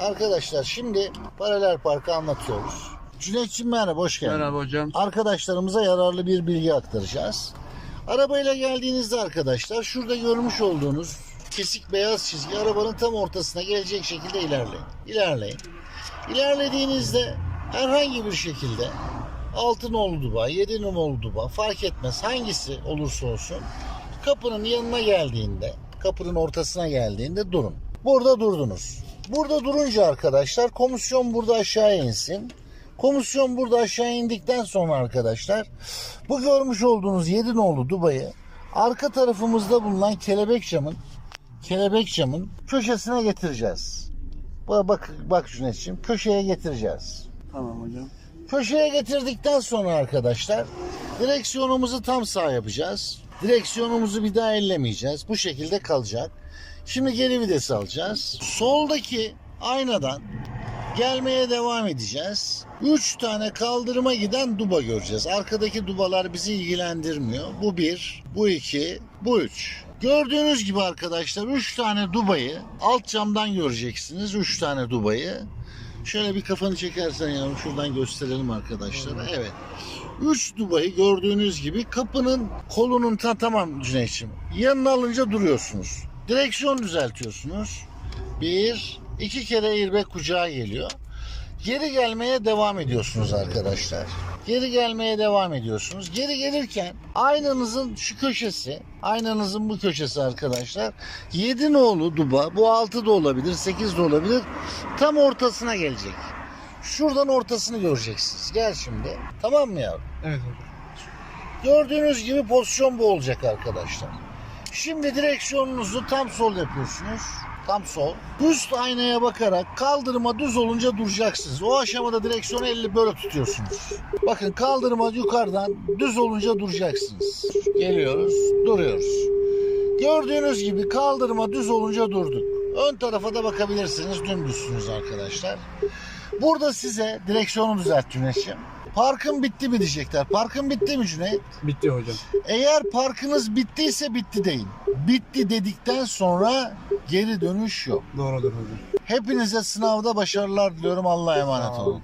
Arkadaşlar şimdi paralel parkı anlatıyoruz. Cüneyt'ciğim merhaba hoş geldin. Merhaba hocam. Arkadaşlarımıza yararlı bir bilgi aktaracağız. Arabayla geldiğinizde arkadaşlar şurada görmüş olduğunuz kesik beyaz çizgi arabanın tam ortasına gelecek şekilde ilerleyin. İlerleyin. İlerlediğinizde herhangi bir şekilde 6 nolu duba, 7 nolu duba fark etmez hangisi olursa olsun kapının yanına geldiğinde, kapının ortasına geldiğinde durun. Burada durdunuz. Burada durunca arkadaşlar komisyon burada aşağıya insin. Komisyon burada aşağı indikten sonra arkadaşlar bu görmüş olduğunuz 7 nolu dubayı arka tarafımızda bulunan kelebek camın kelebek camın köşesine getireceğiz. Bak, bak Cüneyt'ciğim köşeye getireceğiz. Tamam hocam. Köşeye getirdikten sonra arkadaşlar direksiyonumuzu tam sağ yapacağız. Direksiyonumuzu bir daha ellemeyeceğiz. Bu şekilde kalacak. Şimdi geri vites alacağız. Soldaki aynadan gelmeye devam edeceğiz. 3 tane kaldırıma giden duba göreceğiz. Arkadaki dubalar bizi ilgilendirmiyor. Bu bir, bu iki, bu üç. Gördüğünüz gibi arkadaşlar 3 tane dubayı alt camdan göreceksiniz. 3 tane dubayı. Şöyle bir kafanı çekersen yavrum şuradan gösterelim arkadaşlara. Evet. 3 Dubai'yi gördüğünüz gibi kapının kolunun ta tamam Cüneyt'ciğim. Yanına alınca duruyorsunuz. Direksiyon düzeltiyorsunuz. Bir, iki kere airbag kucağa geliyor. Geri gelmeye devam ediyorsunuz arkadaşlar. Geri gelmeye devam ediyorsunuz. Geri gelirken aynanızın şu köşesi, aynanızın bu köşesi arkadaşlar. 7 nolu duba, bu 6 da olabilir, 8 de olabilir. Tam ortasına gelecek. Şuradan ortasını göreceksiniz. Gel şimdi. Tamam mı yavrum? Evet hocam. Gördüğünüz gibi pozisyon bu olacak arkadaşlar. Şimdi direksiyonunuzu tam sol yapıyorsunuz. Tam sol. Üst aynaya bakarak kaldırıma düz olunca duracaksınız. O aşamada direksiyonu elle böyle tutuyorsunuz. Bakın kaldırıma yukarıdan düz olunca duracaksınız. Geliyoruz, duruyoruz. Gördüğünüz gibi kaldırıma düz olunca durduk. Ön tarafa da bakabilirsiniz. Dümdüzsünüz arkadaşlar. Burada size direksiyonu düzelt Cüneyt'ciğim. Parkın bitti mi diyecekler. Parkın bitti mi Cüneyt? Bitti hocam. Eğer parkınız bittiyse bitti deyin. Bitti dedikten sonra geri dönüş yok. Doğrudur hocam. Hepinize sınavda başarılar diliyorum. Allah'a emanet olun.